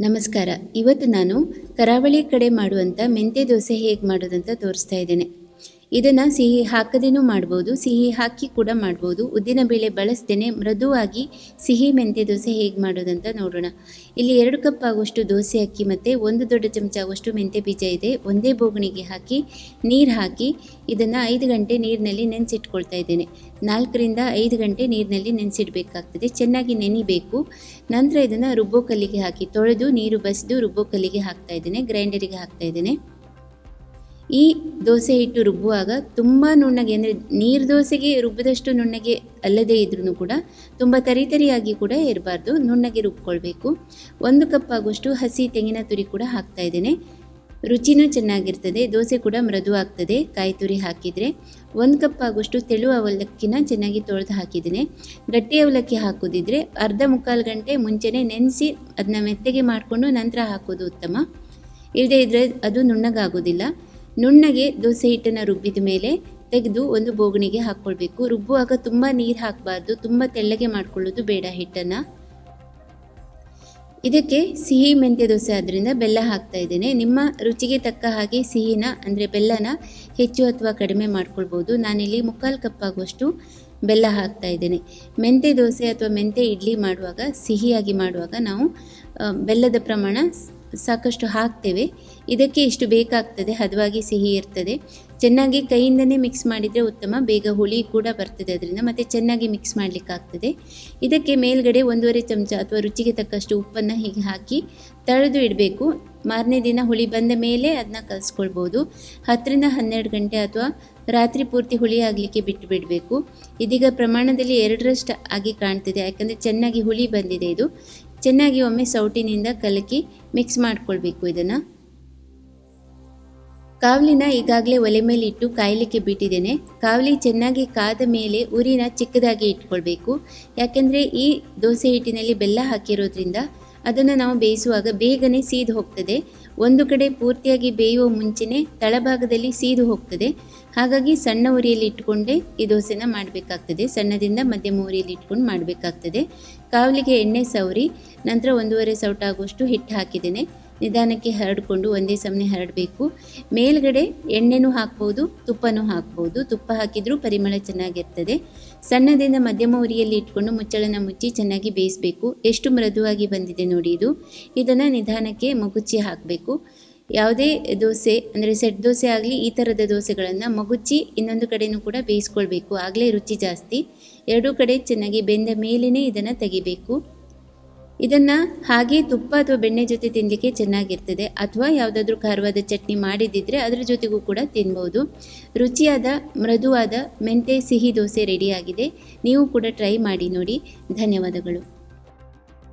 ನಮಸ್ಕಾರ. ಇವತ್ತು ನಾನು ಕರಾವಳಿ ಕಡೆ ಮಾಡುವಂಥ ಮೆಂತ್ಯ ದೋಸೆ ಹೇಗೆ ಮಾಡೋದಂತ ತೋರಿಸ್ತಾ ಇದ್ದೇನೆ. ಇದನ್ನು ಸಿಹಿ ಹಾಕದೇನೂ ಮಾಡ್ಬೋದು, ಸಿಹಿ ಹಾಕಿ ಕೂಡ ಮಾಡ್ಬೋದು. ಉದ್ದಿನಬೇಳೆ ಬಳಸ್ದೇ ಮೃದುವಾಗಿ ಸಿಹಿ ಮೆಂತ್ಯ ದೋಸೆ ಹೇಗೆ ಮಾಡೋದಂತ ನೋಡೋಣ. ಇಲ್ಲಿ ಎರಡು ಕಪ್ ಆಗುವಷ್ಟು ದೋಸೆ ಅಕ್ಕಿ ಮತ್ತು ಒಂದು ದೊಡ್ಡ ಚಮಚ ಆಗುವಷ್ಟು ಮೆಂತ್ಯ ಬೀಜ ಇದೆ. ಒಂದೇ ಬೋಗಣಿಗೆ ಹಾಕಿ ನೀರು ಹಾಕಿ ಇದನ್ನು ಐದು ಗಂಟೆ ನೀರಿನಲ್ಲಿ ನೆನೆಸಿಟ್ಕೊಳ್ತಾ ಇದ್ದೇನೆ. ನಾಲ್ಕರಿಂದ ಐದು ಗಂಟೆ ನೀರಿನಲ್ಲಿ ನೆನೆಸಿಡಬೇಕಾಗ್ತದೆ. ಚೆನ್ನಾಗಿ ನೆನಿಬೇಕು. ನಂತರ ಇದನ್ನು ರುಬ್ಬೋ ಕಲ್ಲಿಗೆ ಹಾಕಿ ತೊಳೆದು ನೀರು ಬಸಿದು ರುಬ್ಬೋ ಕಲ್ಲಿಗೆ ಹಾಕ್ತಾ ಇದ್ದೇನೆ, ಗ್ರೈಂಡರಿಗೆ ಹಾಕ್ತಾ ಇದ್ದೇನೆ. ಈ ದೋಸೆ ಹಿಟ್ಟು ರುಬ್ಬುವಾಗ ತುಂಬ ನುಣ್ಣಗೆ ಅಂದರೆ ನೀರು ದೋಸೆಗೆ ರುಬ್ಬಿದಷ್ಟು ನುಣ್ಣಗೆ ಅಲ್ಲದೇ ಇದ್ರೂ ಕೂಡ ತುಂಬ ತರಿತರಿಯಾಗಿ ಕೂಡ ಇರಬಾರ್ದು. ನುಣ್ಣಗೆ ರುಬ್ಕೊಳ್ಬೇಕು. ಒಂದು ಕಪ್ ಆಗುವಷ್ಟು ಹಸಿ ತೆಂಗಿನ ತುರಿ ಕೂಡ ಹಾಕ್ತಾ ಇದ್ದೇನೆ. ರುಚಿನೂ ಚೆನ್ನಾಗಿರ್ತದೆ. ದೋಸೆ ಕೂಡ ಮೃದು ಆಗ್ತದೆ. ಕಾಯಿ ತುರಿ ಹಾಕಿದರೆ ಒಂದು ಕಪ್ ಆಗುವಷ್ಟು ತೆಳು ಅವಲಕ್ಕಿನ ಚೆನ್ನಾಗಿ ತೊಳೆದು ಹಾಕಿದ್ದೇನೆ. ಗಟ್ಟಿ ಅವಲಕ್ಕಿ ಹಾಕೋದಿದ್ರೆ ಅರ್ಧ ಮುಕ್ಕಾಲು ಗಂಟೆ ಮುಂಚೆನೇ ನೆನೆಸಿ ಅದನ್ನ ಮೆತ್ತಗೆ ಮಾಡಿಕೊಂಡು ನಂತರ ಹಾಕೋದು ಉತ್ತಮ. ಇಲ್ಲದೇ ಇದ್ದರೆ ಅದು ನುಣ್ಣಗಾಗೋದಿಲ್ಲ. ನುಣ್ಣಗೆ ದೋಸೆ ಹಿಟ್ಟನ್ನು ರುಬ್ಬಿದ ಮೇಲೆ ತೆಗೆದು ಒಂದು ಬೋಗಣಿಗೆ ಹಾಕ್ಕೊಳ್ಬೇಕು ರುಬ್ಬುವಾಗ ತುಂಬ ನೀರು ಹಾಕಬಾರ್ದು, ತುಂಬ ತೆಳ್ಳಗೆ ಮಾಡ್ಕೊಳ್ಳೋದು ಬೇಡ ಹಿಟ್ಟನ್ನು. ಇದಕ್ಕೆ ಸಿಹಿ ಮೆಂತ್ಯ ದೋಸೆ ಆದ್ದರಿಂದ ಬೆಲ್ಲ ಹಾಕ್ತಾ ಇದ್ದೇನೆ. ನಿಮ್ಮ ರುಚಿಗೆ ತಕ್ಕ ಹಾಗೆ ಸಿಹಿನ, ಅಂದರೆ ಬೆಲ್ಲನ ಹೆಚ್ಚು ಅಥವಾ ಕಡಿಮೆ ಮಾಡ್ಕೊಳ್ಬೋದು ನಾನಿಲ್ಲಿ ಮುಕ್ಕಾಲು ಕಪ್ಪಾಗುವಷ್ಟು ಬೆಲ್ಲ ಹಾಕ್ತಾ ಇದ್ದೇನೆ. ಮೆಂತ್ಯ ದೋಸೆ ಅಥವಾ ಮೆಂತ್ಯ ಇಡ್ಲಿ ಮಾಡುವಾಗ, ಸಿಹಿಯಾಗಿ ಮಾಡುವಾಗ ನಾವು ಬೆಲ್ಲದ ಪ್ರಮಾಣ ಸಾಕಷ್ಟು ಹಾಕ್ತೇವೆ. ಇದಕ್ಕೆ ಇಷ್ಟು ಬೇಕಾಗ್ತದೆ. ಹದವಾಗಿ ಸಿಹಿ ಇರ್ತದೆ. ಚೆನ್ನಾಗಿ ಕೈಯಿಂದನೇ ಮಿಕ್ಸ್ ಮಾಡಿದರೆ ಉತ್ತಮ. ಬೇಗ ಹುಳಿ ಕೂಡ ಬರ್ತದೆ ಅದರಿಂದ. ಮತ್ತು ಚೆನ್ನಾಗಿ ಮಿಕ್ಸ್ ಮಾಡಲಿಕ್ಕಾಗ್ತದೆ. ಇದಕ್ಕೆ ಮೇಲ್ಗಡೆ ಒಂದೂವರೆ ಚಮಚ ಅಥವಾ ರುಚಿಗೆ ತಕ್ಕಷ್ಟು ಉಪ್ಪನ್ನು ಹೀಗೆ ಹಾಕಿ ತಳೆದು ಇಡಬೇಕು. ಮಾರನೇ ದಿನ ಹುಳಿ ಬಂದ ಮೇಲೆ ಅದನ್ನ ಕಲಿಸ್ಕೊಳ್ಬೋದು. ಹತ್ತರಿಂದ ಹನ್ನೆರಡು ಗಂಟೆ ಅಥವಾ ರಾತ್ರಿ ಪೂರ್ತಿ ಹುಳಿ ಆಗಲಿಕ್ಕೆ ಬಿಟ್ಟು ಬಿಡಬೇಕು. ಇದೀಗ ಪ್ರಮಾಣದಲ್ಲಿ ಎರಡರಷ್ಟು ಆಗಿ ಕಾಣ್ತಿದೆ. ಯಾಕಂದರೆ ಚೆನ್ನಾಗಿ ಹುಳಿ ಬಂದಿದೆ ಇದು. ಚೆನ್ನಾಗಿ ಒಮ್ಮೆ ಸೌಟಿನಿಂದ ಕಲಕಿ ಮಿಕ್ಸ್ ಮಾಡ್ಕೊಳ್ಬೇಕು ಇದನ್ನು. ಕಾವಲಿನ ಈಗಾಗಲೇ ಒಲೆ ಮೇಲೆ ಇಟ್ಟು ಕಾಯಲಿಕ್ಕೆ ಬಿಟ್ಟಿದ್ದೇನೆ. ಕಾವಲಿ ಚೆನ್ನಾಗಿ ಕಾದ ಮೇಲೆ ಉರಿನ ಚಿಕ್ಕದಾಗಿ ಇಟ್ಕೊಳ್ಬೇಕು. ಯಾಕೆಂದರೆ ಈ ದೋಸೆ ಹಿಟ್ಟಿನಲ್ಲಿ ಬೆಲ್ಲ ಹಾಕಿರೋದ್ರಿಂದ ಅದನ್ನು ನಾವು ಬೇಯಿಸುವಾಗ ಬೇಗನೆ ಸೀದು ಹೋಗ್ತದೆ. ಒಂದು ಕಡೆ ಪೂರ್ತಿಯಾಗಿ ಬೇಯುವ ಮುಂಚೆನೇ ತಳಭಾಗದಲ್ಲಿ ಸೀದು ಹೋಗ್ತದೆ. ಹಾಗಾಗಿ ಸಣ್ಣ ಉರಿಯಲ್ಲಿ ಇಟ್ಕೊಂಡೇ ಈ ದೋಸೆನ ಮಾಡಬೇಕಾಗ್ತದೆ. ಸಣ್ಣದಿಂದ ಮಧ್ಯಮ ಉರಿಯಲ್ಲಿ ಇಟ್ಕೊಂಡು ಮಾಡಬೇಕಾಗ್ತದೆ. ಕಾವಲಿಗೆ ಎಣ್ಣೆ ಸವರಿ, ನಂತರ ಒಂದೂವರೆ ಸೌಟಾಗುವಷ್ಟು ಹಿಟ್ಟು ಹಾಕಿದ್ದೇನೆ. ನಿಧಾನಕ್ಕೆ ಹರಡಿಕೊಂಡು ಒಂದೇ ಸಮನೆ ಹರಡಬೇಕು. ಮೇಲ್ಗಡೆ ಎಣ್ಣೆನೂ ಹಾಕ್ಬೋದು, ತುಪ್ಪನೂ ಹಾಕ್ಬೋದು. ತುಪ್ಪ ಹಾಕಿದರೂ ಪರಿಮಳ ಚೆನ್ನಾಗಿರ್ತದೆ. ಸಣ್ಣದಿಂದ ಮಧ್ಯಮ ಉರಿಯಲ್ಲಿ ಇಟ್ಕೊಂಡು ಮುಚ್ಚಳನ ಮುಚ್ಚಿ ಚೆನ್ನಾಗಿ ಬೇಯಿಸಬೇಕು. ಎಷ್ಟು ಮೃದುವಾಗಿ ಬಂದಿದೆ ನೋಡಿ ಇದು. ಇದನ್ನು ನಿಧಾನಕ್ಕೆ ಮಗುಚಿ ಹಾಕಬೇಕು. ಯಾವುದೇ ದೋಸೆ, ಅಂದರೆ ಸೆಟ್ ದೋಸೆ ಆಗಲಿ, ಈ ಥರದ ದೋಸೆಗಳನ್ನು ಮಗುಚಿ ಇನ್ನೊಂದು ಕಡೆಯೂ ಕೂಡ ಬೇಯಿಸ್ಕೊಳ್ಬೇಕು. ಆಗಲೇ ರುಚಿ ಜಾಸ್ತಿ. ಎರಡೂ ಕಡೆ ಚೆನ್ನಾಗಿ ಬೆಂದ ಮೇಲೇ ಇದನ್ನು ತೆಗಿಬೇಕು. ಇದನ್ನು ಹಾಗೆ ತುಪ್ಪ ಅಥವಾ ಬೆಣ್ಣೆ ಜೊತೆ ತಿನ್ನಲಿಕ್ಕೆ ಚೆನ್ನಾಗಿರ್ತದೆ. ಅಥವಾ ಯಾವುದಾದ್ರೂ ಖಾರವಾದ ಚಟ್ನಿ ಮಾಡಿದ್ದಿದ್ರೆ ಅದರ ಜೊತೆಗೂ ಕೂಡ ತಿನ್ಬೋದು. ರುಚಿಯಾದ, ಮೃದುವಾದ ಮೆಂತೆ ಸಿಹಿ ದೋಸೆ ರೆಡಿಯಾಗಿದೆ. ನೀವು ಕೂಡ ಟ್ರೈ ಮಾಡಿ ನೋಡಿ. ಧನ್ಯವಾದಗಳು.